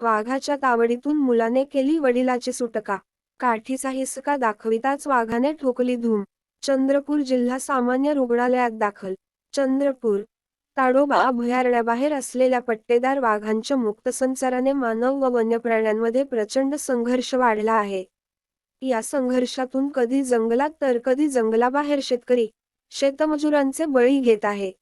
वाघाच्या तावडीतून मुलाने केली वडिलाची सुटका. काठीचा हिसका दाखविताच वाघाने ठोकली धूम. चंद्रपूर जिल्हा सामान्य रुग्णालयात दाखल. चंद्रपूर ताडोबा अभयारण्याबाहेर असलेल्या पट्टेदार वाघांच्या मुक्त संचाराने मानव व वन्यप्राण्यांमध्ये प्रचंड संघर्ष वाढला आहे. या संघर्षातून कधी जंगलात तर कधी जंगलाबाहेर शेतकरी शेतमजुरांचे बळी घेत आहे.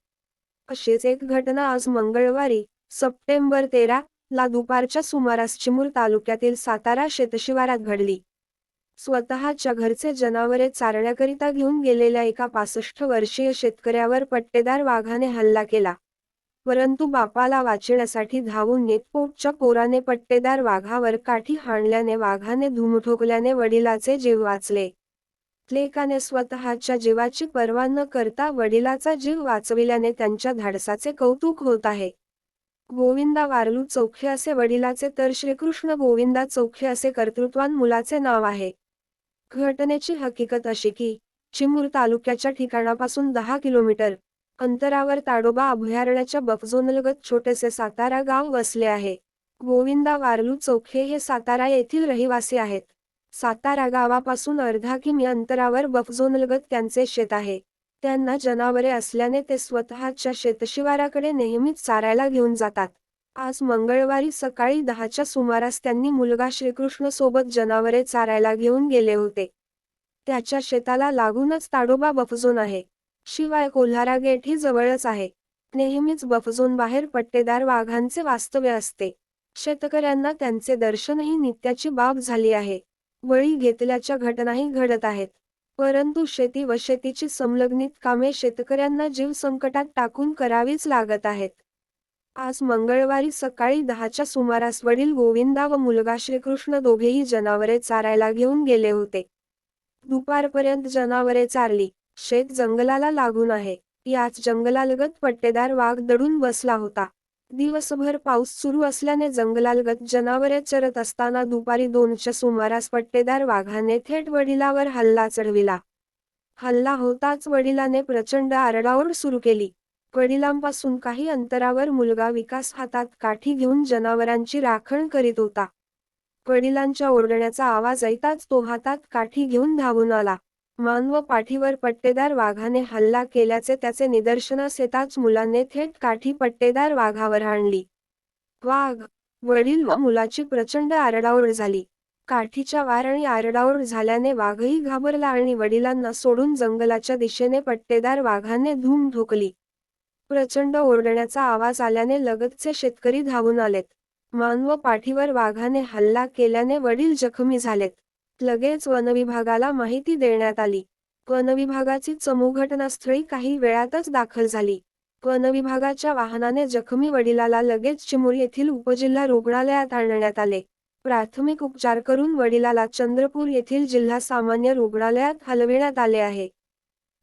अशीच एक घटना आज मंगळवारी सप्टेंबर तेरा ला दुपारच्या सुमारास चिमूर तालुक्यातील सातारा शेतशिवारात घडली. स्वतःच्या घरचे जनावरे चारण्याकरिता घेऊन गेलेल्या एका पासष्ट वर्षीय शेतकऱ्यावर पट्टेदार वाघाने हल्ला केला. परंतु बापाला वाचण्यासाठी धावून येत पोटच्या पोराने पट्टेदार वाघावर काठी हाणल्याने वाघाने धूम ठोकल्याने वडिलाचे जीव वाचले. लेकाने स्वतःच्या जीवाची पर्वा न करता वडिलाचा जीव वाचविल्याने त्यांच्या धाडसाचे कौतुक होत आहे. गोविंदा वारलू चौखे असे वडिलाचे तर श्रीकृष्ण गोविंदा चौखे असे कर्तृत्वान मुलाचे नाव आहे. घटनेची हकीकत अशी की चिमूर तालुक्याच्या ठिकाणापासून दहा किलोमीटर अंतरावर ताडोबा अभयारण्याच्या बफझोनलगत छोटेसे सातारा गाव वसले आहे. गोविंदा वारलू चौखे हे सातारा येथील रहिवासी आहेत. सातारा गावापासून अर्धा किमी अंतरावर बफझोनलगत त्यांचे शेत आहे. त्यांना जनावरे असल्याने ते स्वतःच्या शेतशिवाराकडे नेहमीच चारायला घेऊन जातात. आज मंगळवारी सकाळी दहाच्या सुमारास त्यांनी मुलगा श्रीकृष्ण सोबत जनावरे चारायला घेऊन गेले होते. त्याच्या शेताला लागूनच ताडोबा बफझोन आहे. शिवाय कोल्हारा गेट ही जवळच आहे. नेहमीच बफझोन बाहेर पट्टेदार वाघांचे वास्तव्य असते. शेतकऱ्यांना त्यांचे दर्शनही नित्याची बाब झाली आहे. बळी घेतल्याच्या घटनाही घडत आहेत. परंतु शेती व शेतीची संलग्नित कामे शेतकऱ्यांना जीव संकटात टाकून करावीच लागत आहेत. आज मंगळवारी सकाळी दहाच्या सुमारास वडील गोविंदा व मुलगा श्रीकृष्ण दोघेही जनावरे चारायला घेऊन गेले होते. दुपारपर्यंत जनावरे चारली. शेत जंगलाला लागून आहे. याच जंगलालगत पट्टेदार वाघ दडून बसला होता. दिवसभर पाऊस सुरू असल्याने जंगलालगत जनावरे चरत असताना दुपारी दोनच्या सुमारास पट्टेदार वाघाने थेट वडिलावर हल्ला चढविला. हल्ला होताच वडिलाने प्रचंड आरडाओरड सुरू केली. वडिलांपासून काही अंतरावर मुलगा विकास हातात काठी घेऊन जनावरांची राखण करीत होता. वडिलांच्या ओरडण्याचा आवाज ऐताच तो हातात काठी घेऊन धावून आला. मान व पाठीवर पट्टेदार वाघाने हल्ला केल्याचे त्याचे निदर्शनास येताच मुलाने थेट काठी पट्टेदार वाघावर आणली. वाघ वडील व मुलाची प्रचंड आरडाओरड झाली. काठीच्या वार आणि आरडाओरड झाल्याने वाघही घाबरला आणि वडिलांना सोडून जंगलाच्या दिशेने पट्टेदार वाघाने धूम ठोकली प्रचंड ओरडण्याचा आवाज आल्याने लगतचे शेतकरी धावून आलेत. मान व पाठीवर वाघाने हल्ला केल्याने वडील जखमी झालेत. लगेच वनविभागाला माहिती देण्यात आली. वनविभागाची चमू घटनास्थळी काही वेळातच दाखल झाली. वनविभागाच्या वाहनाने जखमी वडिलाला लगेच चिमूर येथील उपजिल्हा रुग्णालयात आणण्यात आले. प्राथमिक उपचार करून वडिलाला चंद्रपूर येथील जिल्हा सामान्य रुग्णालयात हलविण्यात आले आहे.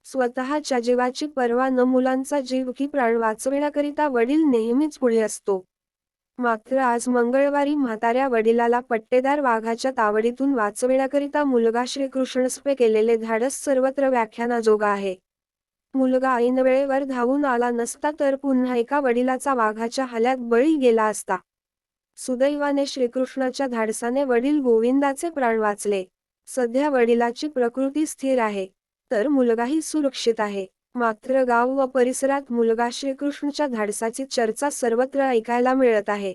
स्वतःच्या जीवाची पर्वा न मुलांचा जीव की प्राण वाचविण्याकरिता वडील नेहमीच पुढे असतो. मात्र आज मंगळवारी म्हाताऱ्या वडिलाला पट्टेदार वाघाच्या तावडीतून वाचविण्याकरिता मुलगा श्रीकृष्णस्पे केलेले धाडस सर्वत्र व्याख्यानाजोगा आहे. मुलगा ऐनवेळेवर धावून आला नसता तर पुन्हा एका वडिलाचा वाघाच्या हल्यात बळी गेला असता. सुदैवाने श्रीकृष्णाच्या धाडसाने वडील गोविंदाचे प्राण वाचले. सध्या वडिलाची प्रकृती स्थिर आहे तर मुलगाही सुरक्षित आहे. मात्र गाव व परिसरात मुलगा श्रीकृष्णच्या धाडसाची चर्चा सर्वत्र ऐकायला मिळत आहे.